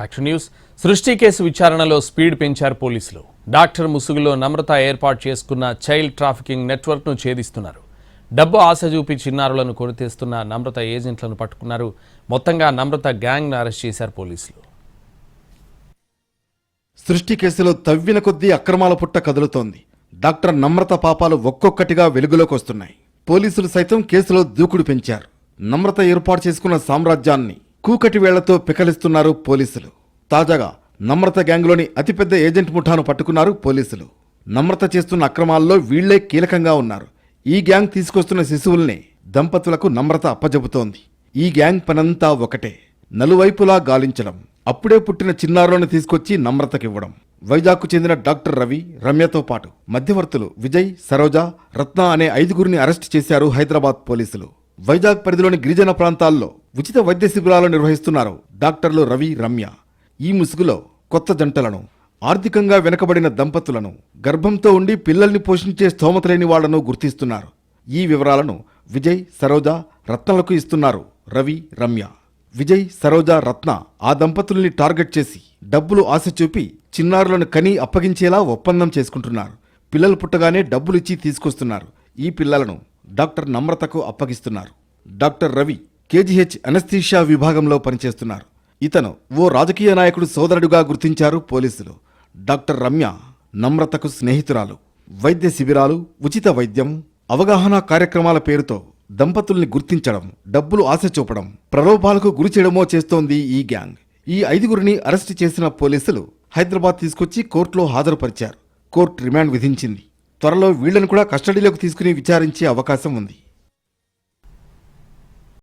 Action news. సృష్టి case విచారణలో speed పెంచారు పోలీసులు. డాక్టర్ ముసుగులో నమ్రత ఏర్పాటు చేసుకున్న చైల్డ్ ట్రాఫికింగ్ నెట్వర్క్ను ఛేదిస్తున్నారు. డబ్బు ఆశ చూపి చిన్నారులను కొనితేస్తున్న నమ్రత ఏజెంట్లను పట్టుకున్నారు. మొత్తంగా నమ్రత గ్యాంగ్ను అరెస్ట్ చేశారు పోలీసులు. సృష్టి కేసులో తవ్విన కొద్దీ అక్రమాల పుట్ట కదులుతోంది. డాక్టర్ నమ్రత పాపాలు ఒక్కొక్కటిగా వెలుగులోకి వస్తున్నాయి. పోలీసులు సైతం కేసులో దూకుడు పెంచారు. నమ్రత ఏర్పాటు చేసుకున్న సామ్రాజ్యాన్ని కూకటి వేళ్ళతో పికలిస్తున్నారు పోలీసులు. తాజాగా నమ్రత గ్యాంగ్లోని అతిపెద్ద ఏజెంట్ ముఠాను పట్టుకున్నారు పోలీసులు. నమ్రత చేస్తున్న అక్రమాల్లో వీళ్ళే కీలకంగా ఉన్నారు. ఈ గ్యాంగ్ తీసుకొస్తున్న శిశువుల్ని దంపతులకు నమ్రత అప్పజెబుతోంది. ఈ గ్యాంగ్ పనంతా ఒకటే. నలువైపులా గాలించడం. అప్పుడే పుట్టిన చిన్నారులను తీసుకొచ్చి నమ్రతకివ్వడం. వైజాగ్కు చెందిన డాక్టర్ రవి రమ్యతో పాటు మధ్యవర్తులు విజయ్ సరోజ రత్న అనే ఐదుగురిని అరెస్ట్ చేశారు హైదరాబాద్ పోలీసులు. వైజాగ్ పరిధిలోని గిరిజన ప్రాంతాల్లో ఉచిత వైద్య శిబిరాలు నిర్వహిస్తున్నారు డాక్టర్లు రవి రమ్య. ఈ ముసుగులో కొత్త జంటలను ఆర్థికంగా వెనకబడిన దంపతులను గర్భంతో ఉండి పిల్లల్ని పోషించే స్తోమత లేని వాళ్ళను గుర్తిస్తున్నారు. ఈ వివరాలను విజయ్ సరోజ రత్నలకు ఇస్తున్నారు రవి రమ్య. విజయ్ సరోజ రత్న ఆ దంపతుల్ని టార్గెట్ చేసి డబ్బులు ఆశ చూపి చిన్నారులను కని అప్పగించేలా ఒప్పందం చేసుకుంటున్నారు. పిల్లలు పుట్టగానే డబ్బులిచ్చి తీసుకొస్తున్నారు. ఈ పిల్లలను డాక్టర్ నమ్రతకు అప్పగిస్తున్నారు. డాక్టర్ రవి కేజీహెచ్ అనస్థీషియా విభాగంలో పనిచేస్తున్నారు. ఇతను ఓ రాజకీయ నాయకుడు సోదరుడుగా గుర్తించారు పోలీసులు. డాక్టర్ రమ్య నమ్రతకు స్నేహితురాలు. వైద్య శిబిరాలు ఉచిత వైద్యం అవగాహన కార్యక్రమాల పేరుతో దంపతుల్ని గుర్తించడం డబ్బులు ఆశ చూపడం ప్రలోభాలకు గురి చేయడమో చేస్తోంది ఈ గ్యాంగ్. ఈ ఐదుగురిని అరెస్టు చేసిన పోలీసులు హైదరాబాద్ తీసుకొచ్చి కోర్టులో హాజరుపరిచారు. కోర్టు రిమాండ్ విధించింది. త్వరలో వీళ్ళను కూడా కస్టడీలోకి తీసుకుని విచారించే అవకాశం ఉంది.